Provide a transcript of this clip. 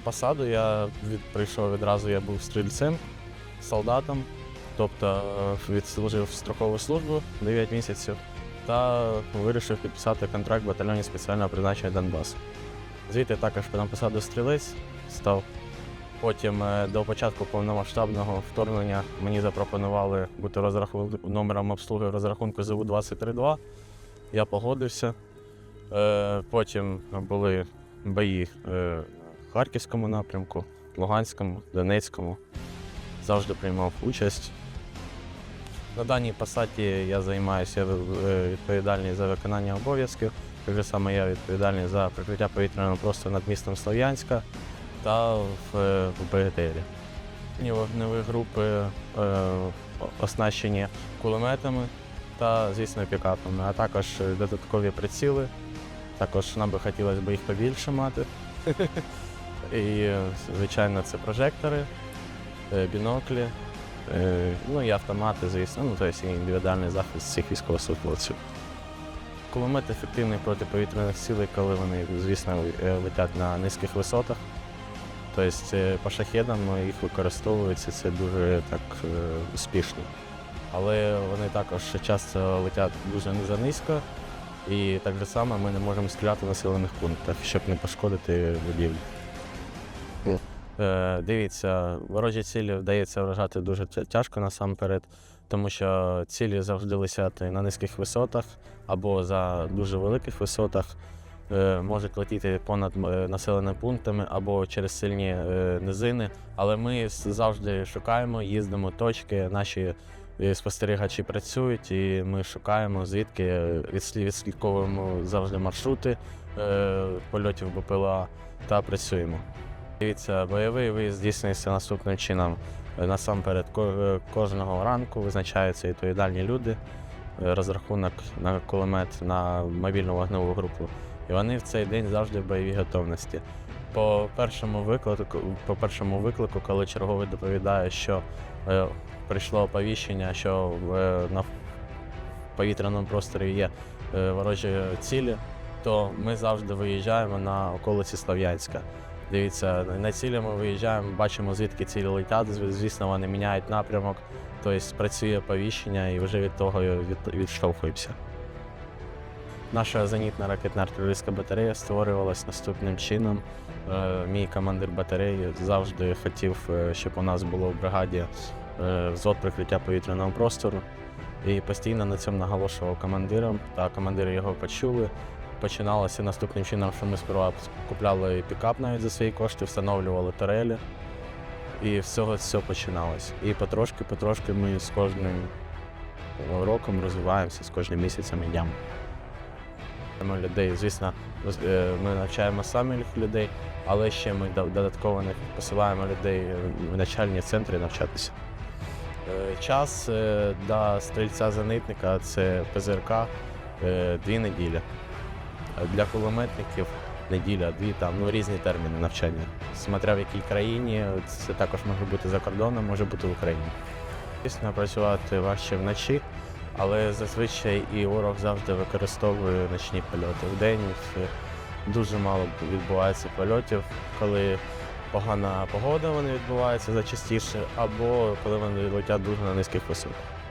посаду я від, прийшов відразу, я був стрільцем, солдатом, тобто е, відслужив строкову службу 9 місяців та вирішив підписати контракт в батальйоні спеціального призначення Донбас. Звідти також на посаду стрілець став. Потім е, до початку повномасштабного вторгнення мені запропонували бути розрахун... номером обслуги розрахунку ЗУ 232. Я погодився. Е, Потім були бої на Харківському напрямку, Луганському, Донецькому. Завжди приймав участь. На даній посаді я займаюся е, відповідальний за виконання обов'язків. Так саме я відповідальний за прикриття повітряного простору над містом Слов'янська та в, е, в БГТРі. Вогневі групи е, оснащені кулеметами та, звісно, пікапами, а також додаткові приціли. Також нам би хотілося їх побільше мати. І, е, звичайно, це прожектори, е, біноклі, е, ну і автомати, звісно, ну, тобто індивідуальний захист всіх військовослужбовців. Кулемет ефективний проти повітряних цілей, коли вони, звісно, летять на низьких висотах. Тобто по шахедам їх використовується це дуже так успішно. Але вони також часто летять дуже низько, і так же само ми не можемо стріляти в населених пунктах, щоб не пошкодити будівлі. Е, дивіться, ворожі цілі вдається вражати дуже тяжко насамперед, тому що цілі завжди висять на низьких висотах або за дуже великих висотах. Е, можуть летіти понад е, населеними пунктами або через сильні низини. Але ми завжди шукаємо, їздимо точки, наші спостерігачі працюють, і ми шукаємо, звідки відслідковуємо завжди маршрути польотів БПЛА та працюємо. Дивіться, бойовий виїзд здійснюється наступним чином. Е, Насамперед, е, кожного ранку визначаються відповідальні люди, е, розрахунок на кулемет на мобільну вогневу групу. І вони в цей день завжди в бойовій готовності. По першому виклику, по першому виклику, коли черговий доповідає, що е, прийшло оповіщення, що в, е, на повітряному просторі є е, ворожі цілі, то ми завжди виїжджаємо на околиці Слов'янська. Дивіться, на цілі ми виїжджаємо, бачимо, звідки цілі летять. Звісно, вони міняють напрямок, тобто працює оповіщення і вже від того відштовхуємося. Наша зенітна ракетна артилерійська батарея створювалась наступним чином. Е, Мій командир батареї завжди хотів, е, щоб у нас було в бригаді е, взвод прикриття повітряного простору. І постійно на цьому наголошував командирам, та командири його почули. Починалося наступним чином, що ми сперва купляли пікап навіть за свої кошти, встановлювали турелі. І всього все починалось. І потрошки, потрошки ми з кожним роком розвиваємося, з кожним місяцем йдемо. Ми людей, звісно, е, ми навчаємо самі людей, але ще ми додатково посилаємо людей в начальні центри навчатися. Е, Час е, до стрільця-занитника це ПЗРК дві неділі. Для кулеметників неділя, дві там ну різні терміни навчання. Смотря в якій країні, це також може бути за кордоном, може бути в Україні. Звісно, працювати важче вночі, але зазвичай і ворог завжди використовує ночні польоти. Вдень е, дуже мало відбувається польотів, коли погана погода вони відбуваються зачастіше, або коли вони летять дуже на низьких висотах.